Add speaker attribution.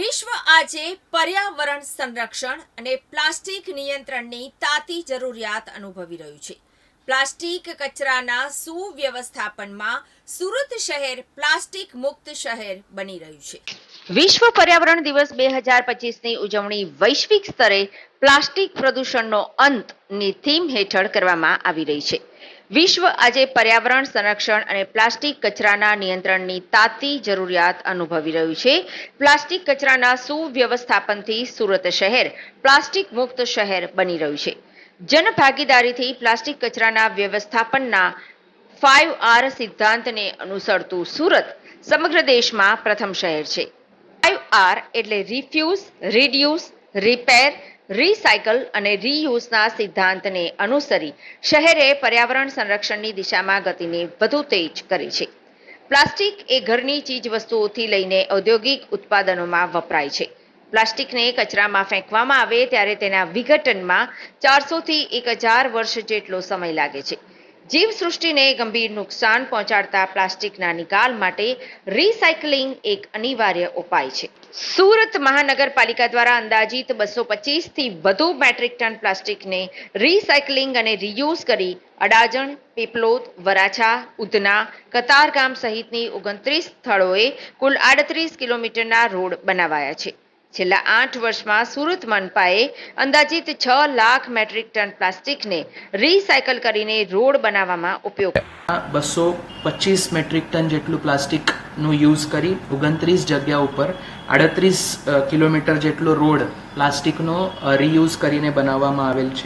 Speaker 1: વિશ્વ આજે પર્યાવરણ સંરક્ષણ અને પ્લાસ્ટિક નિયંત્રણની તાતી જરૂરિયાત અનુભવી રહ્યું છે. પ્લાસ્ટિક કચરાના સુવ્યવસ્થાપનમાં સુરત શહેર પ્લાસ્ટિક મુક્ત શહેર બની રહ્યું છે.
Speaker 2: વિશ્વ પર્યાવરણ દિવસ બે હજાર પચીસની ઉજવણી વૈશ્વિક સ્તરે પ્લાસ્ટિક પ્રદૂષણનો અંતની થીમ હેઠળ કરવામાં આવી રહી છે. વિશ્વ આજે પર્યાવરણ સંરક્ષણ અને પ્લાસ્ટિક કચરાના નિયંત્રણની તાતી જરૂરિયાત અનુભવી રહ્યું છે. પ્લાસ્ટિક કચરાના સુવ્યવસ્થાપનથી સુરત શહેર પ્લાસ્ટિક મુક્ત શહેર બની રહ્યું છે. જનભાગીદારીથી પ્લાસ્ટિક કચરાના વ્યવસ્થાપનના ફાઇવ આર સિદ્ધાંતને અનુસરતું સુરત સમગ્ર દેશમાં પ્રથમ શહેર છે. ફાઇવ આર એટલે રિફ્યુઝ રિડ્યુસ રિપેર રિસાયકલ અને રીયુઝના સિદ્ધાંતને અનુસરી શહેરે પર્યાવરણ સંરક્ષણની દિશામાં ગતિને વધુ તેજ કરી છે. પ્લાસ્ટિક એ ઘરની ચીજ વસ્તુઓથી લઈને ઔદ્યોગિક ઉત્પાદનોમાં વપરાય છે. પ્લાસ્ટિકને કચરામાં ફેંકવામાં આવે ત્યારે તેના વિઘટનમાં ચારસોથી એક હજાર વર્ષ જેટલો સમય લાગે છે. જીવસૃષ્ટિને ગંભીર નુકસાન પહોંચાડતા પ્લાસ્ટિકના નિકાલ માટે રિસાયકલિંગ એક અનિવાર્ય ઉપાય છે. સુરત મહાનગરપાલિકા દ્વારા અંદાજિત બસો પચીસથી વધુ મેટ્રિક ટન પ્લાસ્ટિકને રિસાયકલિંગ અને રિયુઝ કરી અડાજણ, પીપલોદ, વરાછા, ઉધના, કતારગામ સહિતની ઓગણત્રીસ સ્થળોએ કુલ આડત્રીસ કિલોમીટરના રોડ બનાવાયા છે. છેલ્લા આઠ વર્ષમાં સુરત મનપાએ અંદાજિત છ લાખ મેટ્રિક ટન પ્લાસ્ટિકને રિસાયકલ કરીને રોડ બનાવવામાં ઉપયોગ
Speaker 3: બસો પચીસ મેટ્રિક ટન જેટલું પ્લાસ્ટિકનું યુઝ કરી ઓગણત્રીસ જગ્યા ઉપર આડત્રીસ કિલોમીટર જેટલો રોડ પ્લાસ્ટિકનો રિયુઝ કરીને બનાવવામાં આવેલ છે.